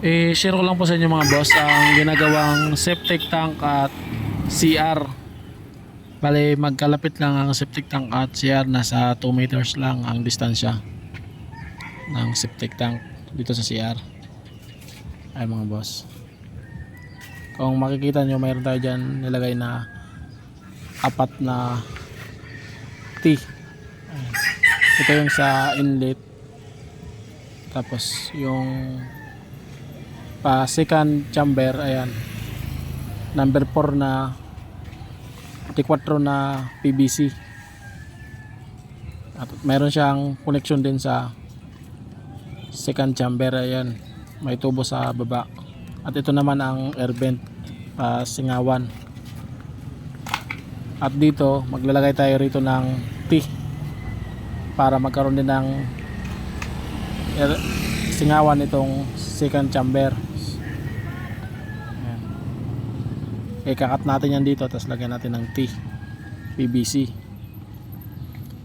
I-share ko lang po sa inyo mga boss ang ginagawang septic tank at CR. Bale, magkalapit lang ang septic tank at CR. Nasa 2 meters lang ang distansya ng septic tank dito sa CR. Ay mga boss. Kung makikita nyo, mayroon tayo dyan nilagay na apat na T. Ito yung sa inlet. Tapos yung pa second chamber ayan. Number 4 na 4 na PVC at meron siyang connection din sa second chamber ayan. May tubo sa baba. At ito naman ang air vent pa singawan. At dito maglalagay tayo rito ng T para magkaroon din ng air, singawan itong second chamber Ayan. Ikakat natin yan dito tapos lagyan natin ng T PVC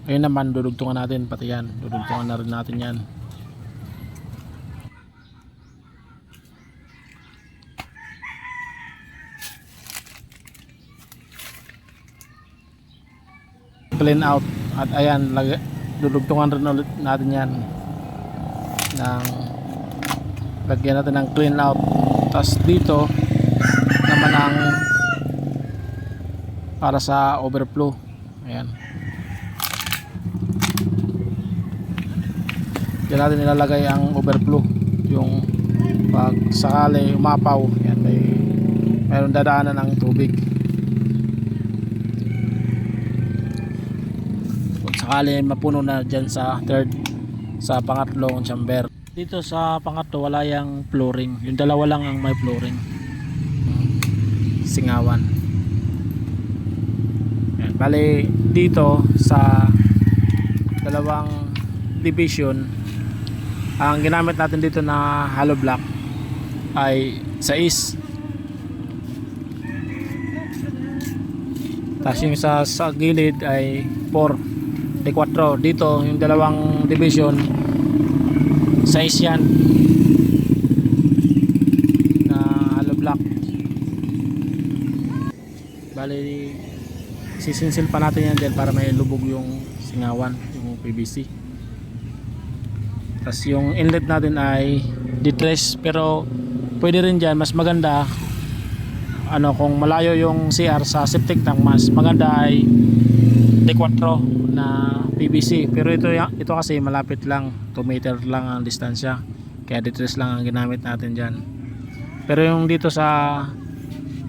ayun naman dudugtungan natin pati yan. Dudugtungan na rin natin yan. Clean out. At ayan lag dudugtungan rin ulit natin yan. Ng lagyan natin ng clean out. Tapos dito naman ang para sa overflow. Ayan. Diyan natin nilalagay ang overflow. Yung pag sakali umapaw yan may mayroon dadaanan ng tubig. Kung sakali mapuno na dyan sa third sa pangatlong chamber. Dito sa pangatlo wala yung flooring. Yung dalawa lang ang may flooring. Singawan. Yan. Bali dito sa dalawang division ang ginamit natin dito na hollow block ay 6 tapos yung sa, sa gilid ay 4 de 4 dito yung dalawang division 6 yan na hollow block. Bali sisinsil pa natin yan dyan para may lubog yung singawan yung PVC tapos yung inlet natin ay detress pero pwede rin dyan mas maganda ano kung malayo yung CR sa septic tank mas maganda ay D4 na PVC pero ito ito kasi malapit lang 2 meter lang ang distansya. Kaya detress lang ang ginamit natin dyan. Pero yung dito sa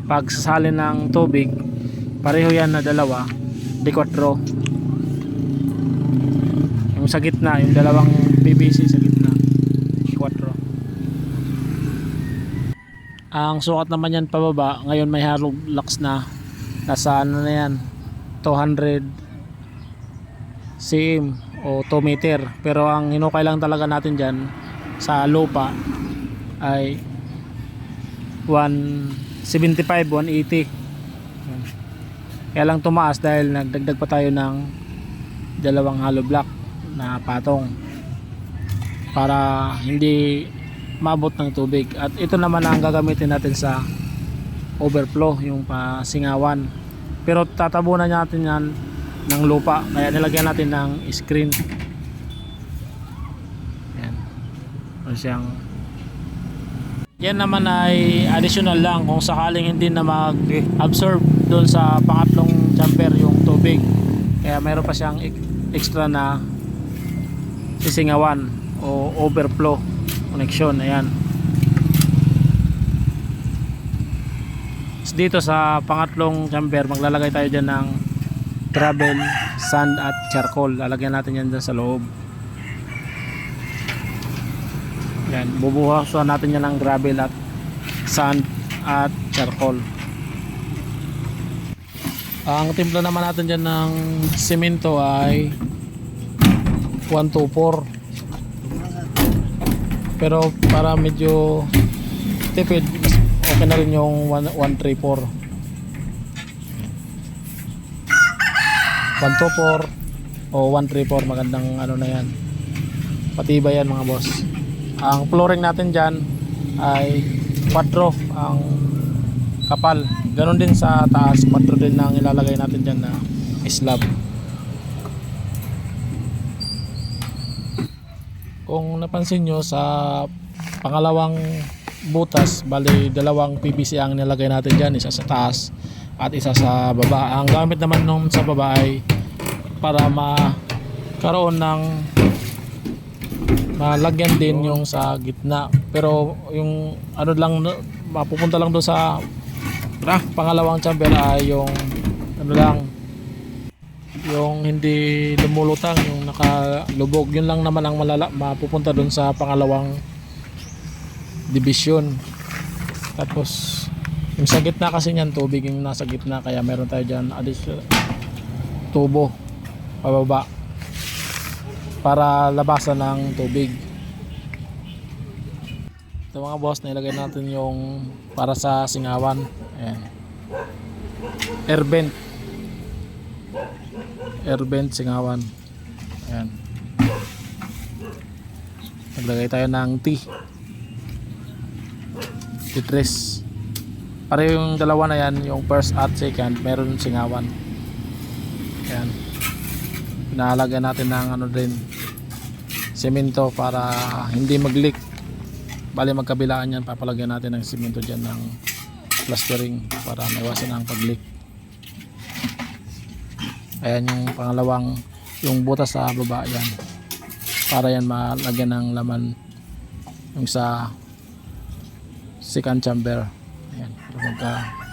pagsasali ng tubig pareho yan na dalawa. D4 yung sa gitna yung dalawang PVC sa gitna. 4 ang sukat naman yan pababa ngayon may hollow blocks na. Nasa ano na yan? 200 cm o 2 meter. Pero ang hinukay lang talaga natin dyan sa lupa ay 175 180 Yan. Kaya lang tumaas dahil nagdagdag pa tayo ng dalawang hollow block na patong para hindi mabot ng tubig. At ito naman ang gagamitin natin sa overflow yung pasingawan. Pero tatabunan natin yan ng lupa kaya nilagyan natin ng screen. Yan. O siyang yan naman ay additional lang kung sakaling hindi na mag-absorb doon sa pangatlong chamber yung tubig. Kaya mayroon pa siyang extra na sisingawan o overflow connection. Ayan. Tapos dito sa pangatlong chamber maglalagay tayo dyan ng gravel, sand at charcoal. Lalagyan natin yan dyan sa loob yan bubuhasan natin yan ng gravel at sand at charcoal. Ang timpla naman natin dyan ng semento ay 124 pero para medyo tipid mas okay na rin yung 1- 134 124 o 134 magandang ano na yan. Patibay yan mga boss ang flooring natin dyan ay 4 ang kapal. Ganon din sa taas, 4 din ang ilalagay natin dyan na slab. Kung napansin nyo sa pangalawang butas, bali dalawang PVC ang nilagay natin dyan, isa sa taas at isa sa baba. Ang gamit naman nung sa baba ay para makaroon ng malagyan din yung sa gitna. Pero yung ano lang, mapupunta lang doon sa ah, pangalawang chamber ay yung ano lang, yung hindi lumulutang, yung nakalubog, yun lang naman ang malala, mapupunta doon sa pangalawang division. Tapos, yung sa gitna kasi niyan, tubig yung nasa gitna, kaya meron tayo dyan additional tubo pababa para labasan ng tubig. Ito mga boss, nilagay natin yung para sa singawan. Ayan. Air vent. Air vent singawan. Ayan. Naglagay tayo ng T. T3. Para yung dalawa na yan, yung first at second, meron singawan. Ayan. Pinahalaga natin ng ano din, semento para hindi mag-leak. Bali magkabilaan yan, papalagyan natin ng semento dyan ng plastering para maiwasan ang pag-leak. Ayan yung pangalawang, yung butas sa baba yan. Para yan malagyan ng laman yung sa second chamber. Ayan, magka